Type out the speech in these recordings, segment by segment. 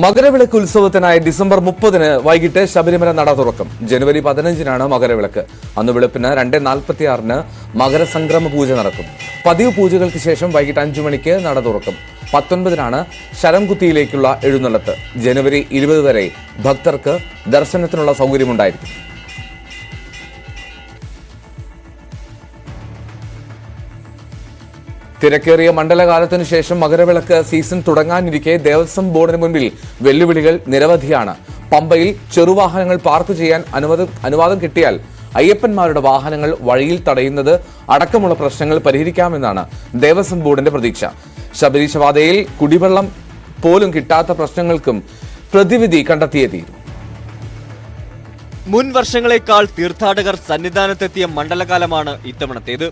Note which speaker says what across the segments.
Speaker 1: Makaravilakku ഉത്സവത്തിനായി December മുപ്പതിന് വൈകിട്ട് ശബരിമല നട തുറക്കും. ജനുവരി പതിനഞ്ചിനാണ് മകരവിളക്ക്. അന്ന് വെളുപ്പിന് രണ്ട് നാൽപ്പത്തി ആറിന് മകരസംക്രമ പൂജ നടക്കും. പതിവ് പൂജകൾക്ക് ശേഷം വൈകിട്ട് അഞ്ചു മണിക്ക് നട തുറക്കും. പത്തൊൻപതിനാണ് ശരംകുത്തിയിലേക്കുള്ള എഴുന്നള്ളത്ത്. ജനുവരി ഇരുപത് വരെ ഭക്തർക്ക് ദർശനത്തിനുള്ള സൗകര്യമുണ്ടായിരിക്കും. തിരക്കേറിയ മണ്ഡലകാലത്തിനു ശേഷം മകരവിളക്ക് സീസൺ തുടങ്ങാനിരിക്കെ ദേവസ്വം ബോർഡിന് മുൻപിൽ വെല്ലുവിളികൾ നിരവധിയാണ്. പമ്പയിൽ ചെറുവാഹനങ്ങൾ പാർക്ക് ചെയ്യാൻ അനുവാദം അനുവാദം കിട്ടിയാൽ അയ്യപ്പന്മാരുടെ വാഹനങ്ങൾ വഴിയിൽ തടയുന്നത് അടക്കമുള്ള പ്രശ്നങ്ങൾ പരിഹരിക്കാമെന്നാണ് ദേവസ്വം ബോർഡിന്റെ പ്രതീക്ഷ. ശബരീശപാതയിൽ കുടിവെള്ളം പോലും കിട്ടാത്ത പ്രശ്നങ്ങൾക്കും പ്രതിവിധി കണ്ടെത്തിയേ തീരും
Speaker 2: മുൻ വർഷങ്ങളെക്കാൾ തീർത്ഥാടകർ സന്നിധാനത്തെത്തിയ മണ്ഡലകാലമാണ് ഇത്തവണത്തേത്.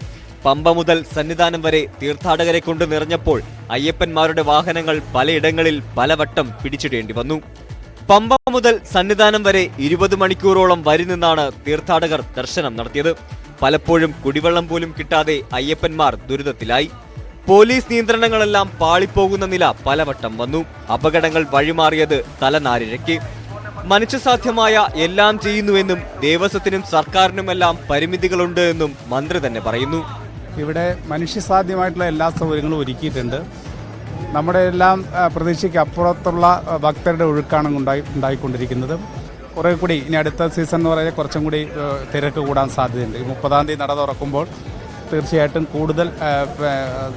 Speaker 2: പമ്പ മുതൽ സന്നിധാനം വരെ തീർത്ഥാടകരെ കൊണ്ട് നിറഞ്ഞപ്പോൾ അയ്യപ്പന്മാരുടെ വാഹനങ്ങൾ പലയിടങ്ങളിൽ പലവട്ടം പിടിച്ചിടേണ്ടി വന്നു. പമ്പ മുതൽ സന്നിധാനം വരെ ഇരുപത് മണിക്കൂറോളം വരി നിന്നാണ് തീർത്ഥാടകർ ദർശനം നടത്തിയത്. പലപ്പോഴും കുടിവെള്ളം പോലും കിട്ടാതെ അയ്യപ്പന്മാർ ദുരിതത്തിലായി. പോലീസ് നിയന്ത്രണങ്ങളെല്ലാം പാളിപ്പോകുന്ന നില പലവട്ടം വന്നു. അപകടങ്ങൾ വഴിമാറിയത് തലനാരിഴയ്ക്ക്. മനുഷ്യസാധ്യമായ എല്ലാം ചെയ്യുന്നുവെന്നും ദേവസ്വത്തിനും സർക്കാരിനുമെല്ലാം പരിമിതികളുണ്ട് എന്നും മന്ത്രി തന്നെ പറയുന്നു.
Speaker 3: ഇവിടെ മനുഷ്യസാധ്യമായിട്ടുള്ള എല്ലാ സൗകര്യങ്ങളും ഒരുക്കിയിട്ടുണ്ട്. നമ്മുടെ എല്ലാം പ്രതീക്ഷയ്ക്ക് അപ്പുറത്തുള്ള ഭക്തരുടെ ഒഴുക്കാണ് ഉണ്ടായി ഉണ്ടായിക്കൊണ്ടിരിക്കുന്നത്. കുറേ കൂടി ഇനി അടുത്ത സീസൺ എന്ന് പറയുന്നത് കുറച്ചും കൂടി തിരക്ക് കൂടാൻ സാധ്യതയുണ്ട്. ഈ മുപ്പതാം തീയതി നട തുറക്കുമ്പോൾ തീർച്ചയായിട്ടും കൂടുതൽ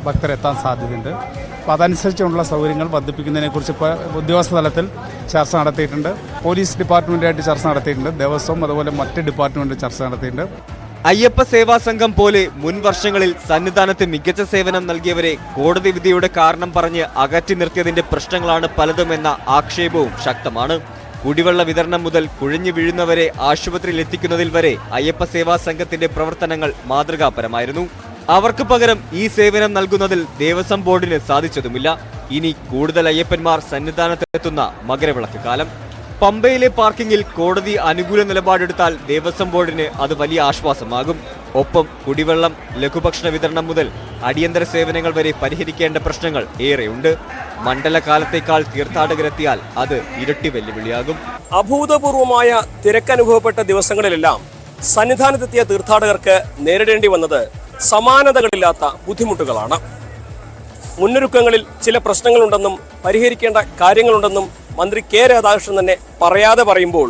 Speaker 3: ഭക്തരെത്താൻ സാധ്യതയുണ്ട്. അപ്പോൾ അതനുസരിച്ചുള്ള സൗകര്യങ്ങൾ വർദ്ധിപ്പിക്കുന്നതിനെക്കുറിച്ച് ഇപ്പോൾ ഉദ്യോഗസ്ഥ തലത്തിൽ ചർച്ച നടത്തിയിട്ടുണ്ട്. പോലീസ് ഡിപ്പാർട്ട്മെന്റായിട്ട് ചർച്ച നടത്തിയിട്ടുണ്ട്. ദേവസ്വം അതുപോലെ മറ്റ് ഡിപ്പാർട്ട്മെന്റ് ചർച്ച നടത്തിയിട്ടുണ്ട്.
Speaker 2: അയ്യപ്പ സേവാ സംഘം പോലെ മുൻ വർഷങ്ങളിൽ സന്നിധാനത്ത് മികച്ച സേവനം നൽകിയവരെ കോടതി വിധിയുടെ കാരണം പറഞ്ഞ് അകറ്റി നിർത്തിയതിന്റെ പ്രശ്നങ്ങളാണ് പലതുമെന്ന ആക്ഷേപവും ശക്തമാണ്. കുടിവെള്ള വിതരണം മുതൽ കുഴിഞ്ഞു വീഴുന്നവരെ ആശുപത്രിയിൽ എത്തിക്കുന്നതിൽ വരെ അയ്യപ്പ സേവാ സംഘത്തിന്റെ പ്രവർത്തനങ്ങൾ മാതൃകാപരമായിരുന്നു. അവർക്ക് പകരം ഈ സേവനം നൽകുന്നതിൽ ദേവസ്വം ബോർഡിന് സാധിച്ചതുമില്ല. ഇനി കൂടുതൽ അയ്യപ്പന്മാർ സന്നിധാനത്തെത്തുന്ന മകരവിളക്ക് കാലം. പമ്പയിലെ പാർക്കിംഗിൽ കോടതി അനുകൂല നിലപാടെടുത്താൽ ദേവസ്വം ബോർഡിന് അത് വലിയ ആശ്വാസമാകും. ഒപ്പം കുടിവെള്ളം ലഘുഭക്ഷണ വിതരണം മുതൽ അടിയന്തര സേവനങ്ങൾ വരെ പരിഹരിക്കേണ്ട പ്രശ്നങ്ങൾ ഏറെയുണ്ട്. മണ്ഡലകാലത്തേക്കാൾ തീർത്ഥാടകരെത്തിയാൽ അത് ഇരട്ടി വെല്ലുവിളിയാകും.
Speaker 4: അഭൂതപൂർവമായ തിരക്കനുഭവപ്പെട്ട ദിവസങ്ങളിലെല്ലാം സന്നിധാനത്തെത്തിയ തീർത്ഥാടകർക്ക് നേരിടേണ്ടി വന്നത് സമാനതകളില്ലാത്ത ബുദ്ധിമുട്ടുകളാണ്. മുന്നൊരുക്കങ്ങളിൽ ചില പ്രശ്നങ്ങളുണ്ടെന്നും പരിഹരിക്കേണ്ട കാര്യങ്ങളുണ്ടെന്നും മന്ത്രി കെ രാധാകൃഷ്ണൻ തന്നെ പറയാതെ പറയുമ്പോൾ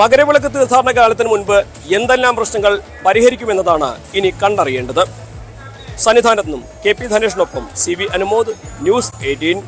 Speaker 4: മകരവിളക്ക് തീർത്ഥാടന കാലത്തിന് മുൻപ് എന്തെല്ലാം പ്രശ്നങ്ങൾ പരിഹരിക്കുമെന്നതാണ് ഇനി കണ്ടറിയേണ്ടത്. സന്നിധാനത്ത് നിന്നും K P ധനേഷിനൊപ്പം C V Anumod news eighteen.